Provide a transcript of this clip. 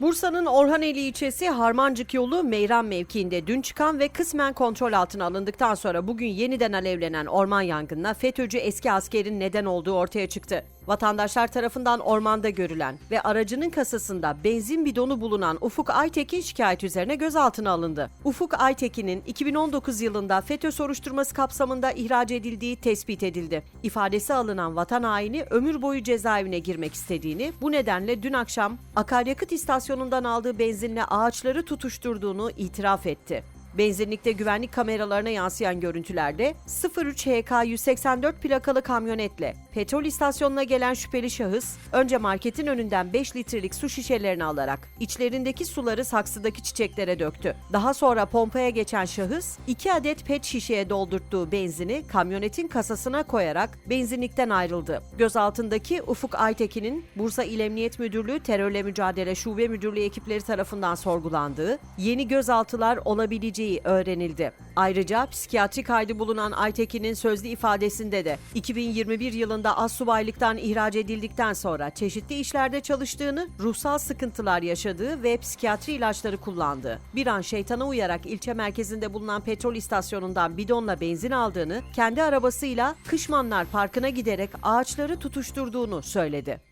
Bursa'nın Orhaneli ilçesi Harmancık yolu Meyran mevkiinde dün çıkan ve kısmen kontrol altına alındıktan sonra bugün yeniden alevlenen orman yangınına FETÖ'cü eski askerin neden olduğu ortaya çıktı. Vatandaşlar tarafından ormanda görülen ve aracının kasasında benzin bidonu bulunan Ufuk Aytekin şikayet üzerine gözaltına alındı. Ufuk Aytekin'in 2019 yılında FETÖ soruşturması kapsamında ihraç edildiği tespit edildi. İfadesi alınan vatan haini ömür boyu cezaevine girmek istediğini, bu nedenle dün akşam akaryakıt istasyonundan aldığı benzinle ağaçları tutuşturduğunu itiraf etti. Benzinlikte güvenlik kameralarına yansıyan görüntülerde 03 HK 184 plakalı kamyonetle petrol istasyonuna gelen şüpheli şahıs önce marketin önünden 5 litrelik su şişelerini alarak içlerindeki suları saksıdaki çiçeklere döktü. Daha sonra pompaya geçen şahıs 2 adet pet şişeye doldurttuğu benzini kamyonetin kasasına koyarak benzinlikten ayrıldı. Gözaltındaki Ufuk Aytekin'in Bursa İl Emniyet Müdürlüğü Terörle Mücadele Şube Müdürlüğü ekipleri tarafından sorgulandığı, yeni gözaltılar olabileceği öğrenildi. Ayrıca psikiyatri kaydı bulunan Aytekin'in sözlü ifadesinde de 2021 yılında assubaylıktan ihraç edildikten sonra çeşitli işlerde çalıştığını, ruhsal sıkıntılar yaşadığı ve psikiyatri ilaçları kullandığı, bir an şeytana uyarak ilçe merkezinde bulunan petrol istasyonundan bidonla benzin aldığını, kendi arabasıyla Kışmanlar Parkı'na giderek ağaçları tutuşturduğunu söyledi.